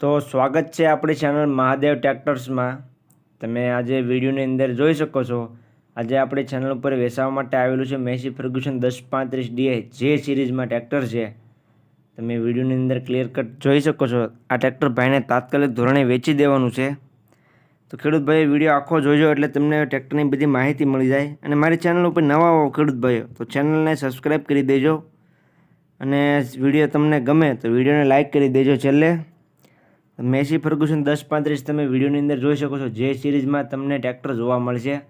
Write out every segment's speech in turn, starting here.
તો સ્વાગત છે આપણી ચેનલ મહાદેવ ટ્રેક્ટર્સમાં. તમે આજે વિડીયોની અંદર જોઈ શકો છો, આજે આપણી ચેનલ ઉપર વેચાવા માટે આવેલું છે મેસી ફર્ગ્યુસન દસ પાંત્રીસ ડીએ જે સિરીઝમાં ટ્રેક્ટર છે. તમે વિડીયોની અંદર ક્લિયર કટ જોઈ શકો છો, આ ટ્રેક્ટર ભાઈને તાત્કાલિક ધોરણે વેચી દેવાનું છે. તો ખેડૂત ભાઈ વીડિયો આખો જોજો એટલે તમને ટ્રેક્ટરની બધી માહિતી મળી જાય. અને મારી ચેનલ ઉપર નવા આવો ખેડૂત ભાઈઓ તો ચેનલને સબસ્ક્રાઈબ કરી દેજો. અને વીડિયો તમને ગમે તો વિડીયોને લાઇક કરી દેજો છેલ્લે. મેસી ફર્ગ્યુસન દસ પાંત્રીસ તમે વિડીયોની અંદર જોઈ શકો છો. જે સિરીઝમાં તમને ટ્રેક્ટર જોવા મળશે.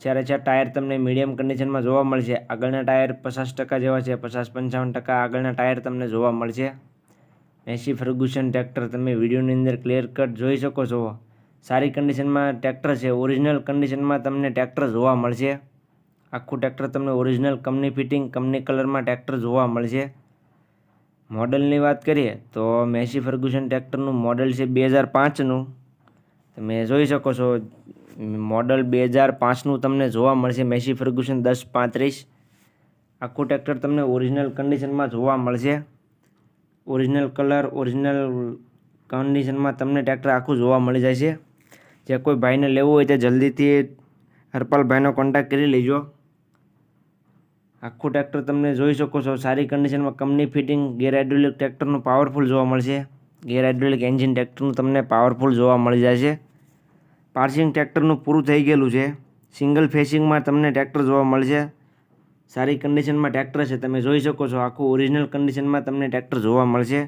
જ્યારે ચાર ટાયર તમને મીડિયમ કન્ડિશનમાં જોવા મળશે, આગળના ટાયર પચાસ ટકા જેવા છે, પચાસ પંચાવન ટકા આગળના ટાયર તમને જોવા મળશે. મેસી ફર્ગ્યુસન ટ્રેક્ટર તમે વિડીયોની અંદર ક્લિયર કટ જોઈ શકો છો. સારી કન્ડિશનમાં ટ્રેક્ટર છે, ઓરિજિનલ કન્ડિશનમાં તમને ટ્રેક્ટર જોવા મળશે. આખું ટ્રેક્ટર તમને ઓરિજિનલ કંપની ફિટિંગ, કંપની કલરમાં ટ્રેક્ટર જોવા મળશે. મોડલની વાત કરીએ, તો મેસી ફર્ગ્યુસન ટ્રેક્ટરનું મોડલ છે બે હજાર પાંચનું. તમે જોઈ શકો છો, મોડલ બે હજાર પાંચનું તમને જોવા મળશે મેસી ફર્ગ્યુસન દસ પાંત્રીસ. આખું ટ્રેક્ટર તમને ઓરિજિનલ કન્ડિશનમાં જોવા મળશે. ઓરિજિનલ કલર, ઓરિજિનલ કન્ડિશનમાં તમને ટ્રેક્ટર આખું જોવા મળી જાય છે. જે કોઈ ભાઈને લેવું હોય તે જલ્દીથી હરપાલભાઈનો કોન્ટેક્ટ કરી લેજો. આખું ટ્રેક્ટર તમને જોઈ શકો છો. સારી કન્ડિશનમાં કંપની ફિટિંગ ગેર હાઇડ્રોલિક ટ્રેક્ટરનું પાવરફુલ જોવા મળશે. ગેર હાઇડ્રોલિક એન્જિન ટ્રેક્ટરનું તમને પાવરફુલ જોવા મળી જાય છે પાર્સિંગ ટ્રેક્ટરનું પૂરું થઈ ગયેલું છે. સિંગલ ફેસિંગમાં તમને ટ્રેક્ટર જોવા મળશે. સારી કન્ડિશનમાં ટ્રેક્ટર છે. તમે જોઈ શકો છો આખું ઓરિજિનલ કન્ડિશનમાં તમને ટ્રેક્ટર જોવા મળશે.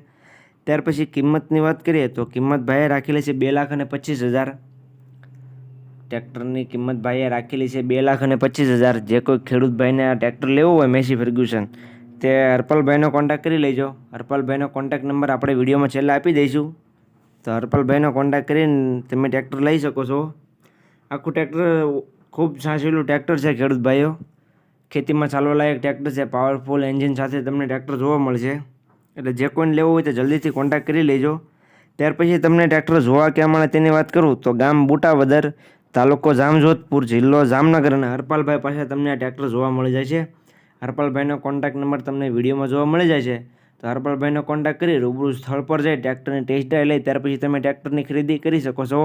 ત્યાર પછી કિંમતની વાત કરીએ તો કિંમત ભાઈએ રાખેલી છે બે લાખ અને પચીસ હજાર. ટ્રેક્ટરની કિંમત ભાઈએ રાખેલી છે બે લાખ અને પચીસ હજાર. જે કોઈ ખેડૂત ભાઈને આ ટ્રેક્ટર લેવું હોય, મેસી ફર્ગ્યુસન, તે હરપાલભાઈનો કોન્ટેક્ટ કરી લેજો. હરપાલભાઈનો કોન્ટેક્ટ નંબર આપણે વિડીયોમાં છેલ્લે આપી દઈશું. તો હરપાલભાઈનો કોન્ટેક્ટ કરીને તમે ટ્રેક્ટર લઈ શકો છો. આખું ટ્રેક્ટર ખૂબ સાચવેલું ટ્રેક્ટર છે ખેડૂત ભાઈઓ. ખેતીમાં ચાલવા લાયક ટ્રેક્ટર છે. પાવરફુલ એન્જિન સાથે તમને ટ્રેક્ટર જોવા મળશે. એટલે જે કોઈને લેવું હોય તો જલ્દીથી કોન્ટેક્ટ કરી લેજો. ત્યાર પછી તમને ટ્રેક્ટર જોવા ક્યાં મળે તેની વાત કરું તો ગામ બુટાવદર તાલુકો જામજોધપુર જિલ્લો જામનગર અને હરપાલભાઈ પાસે તમને આ ટ્રેક્ટર જોવા મળી જાય છે. હરપાલભાઈનો કોન્ટેક્ટ નંબર તમને વિડીયોમાં જોવા મળી જાય છે. તો હરપાલભાઈનો કોન્ટેક્ટ કરી રૂબરૂ સ્થળ પર જઈ ટ્રેક્ટરની ટેસ્ટ ડ્રાઈવ લઈ, ત્યાર પછી તમે ટ્રેક્ટરની ખરીદી કરી શકો છો.